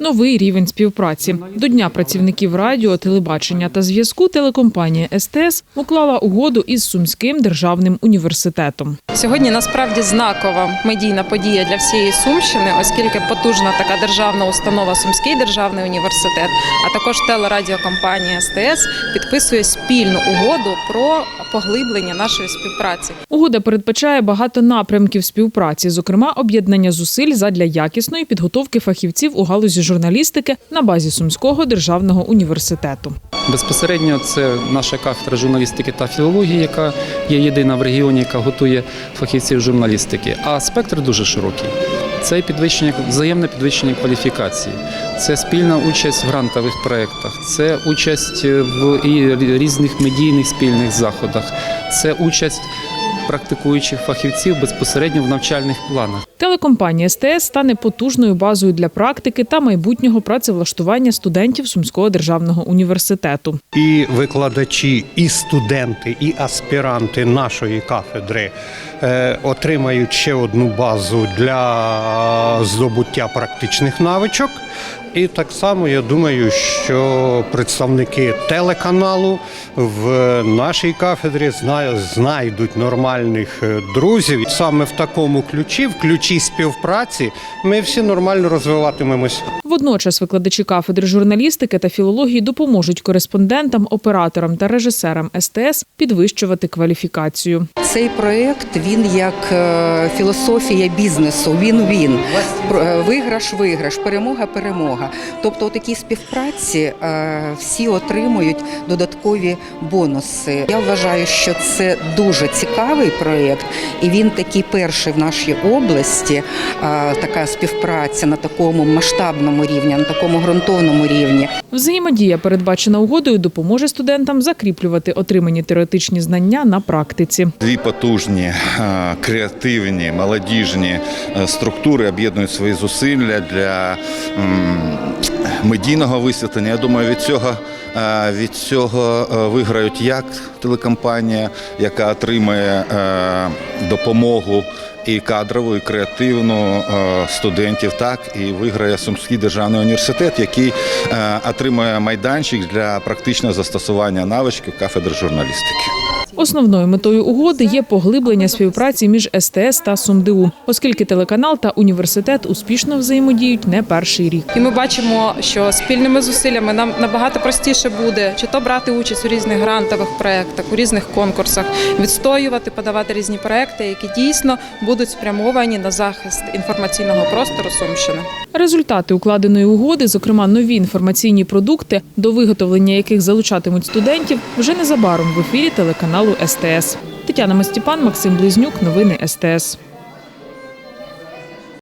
новий рівень співпраці. До дня працівників радіо, телебачення та зв'язку телекомпанія СТС уклала угоду із Сумським державним університетом. Сьогодні насправді знакова медійна подія для всієї Сумщини, оскільки потужна така державна установа Сумський державний університет, а також телерадіокомпанія СТС підписує спільну угоду про поглиблення нашої співпраці. Угода передбачає багато напрямків співпраці, зокрема об'єднання зусиль задля якісної підготовки фахівців у галузі журналістики на базі Сумського державного університету. Безпосередньо це наша кафедра журналістики та філології, яка є єдина в регіоні, яка готує фахівців журналістики. А спектр дуже широкий. Це підвищення взаємне підвищення кваліфікації, це спільна участь в грантових проєктах, це участь в різних медійних спільних заходах, це участь практикуючих фахівців безпосередньо в навчальних планах. Телекомпанія СТС стане потужною базою для практики та майбутнього працевлаштування студентів Сумського державного університету. і викладачі, і студенти, і аспіранти нашої кафедри е, отримають ще одну базу для здобуття практичних навичок. І так само я думаю, що представники телеканалу в нашій кафедрі знайдуть нормальних е, друзів. Саме в такому ключі, в ключі співпраці, ми всі нормально розвиватимемось. Водночас викладачі кафедри журналістики та філології допоможуть кореспондентам, операторам та режисерам СТС підвищувати кваліфікацію. Цей проект він як е, філософія бізнесу. Він він виграш, виграш, перемога, перемога. Тобто, у такій співпраці е, всі отримують додаткові бонуси. Я вважаю, що це дуже цікавий проект, і він такий перший в нашій області. Е, Така співпраця на такому масштабному рівні, на такому ґрунтовному рівні. Взаємодія, передбачена угодою, допоможе студентам закріплювати отримані теоретичні знання на практиці. Дві потужні, е, креативні, молодіжні е, структури об'єднують свої зусилля для медійного висвітлення. Я думаю, від цього, від цього виграють як телекомпанія, яка отримає допомогу. І кадрово, і креативну е, студентів, так і виграє Сумський державний університет, який е, отримує майданчик для практичного застосування навичків кафедри журналістики. Основною метою угоди є поглиблення співпраці між СТС та СумДУ, оскільки телеканал та університет успішно взаємодіють не перший рік. І ми бачимо, що спільними зусиллями нам набагато простіше буде чи то брати участь у різних грантових проєктах, у різних конкурсах, відстоювати, подавати різні проекти, які дійсно будуть спрямовані на захист інформаційного простору Сумщини. Результати укладеної угоди, зокрема нові інформаційні продукти, до виготовлення яких залучатимуть студентів, вже незабаром в ефірі телеканалу СТС. Тетяна Мастіпан, Максим Близнюк. Новини СТС.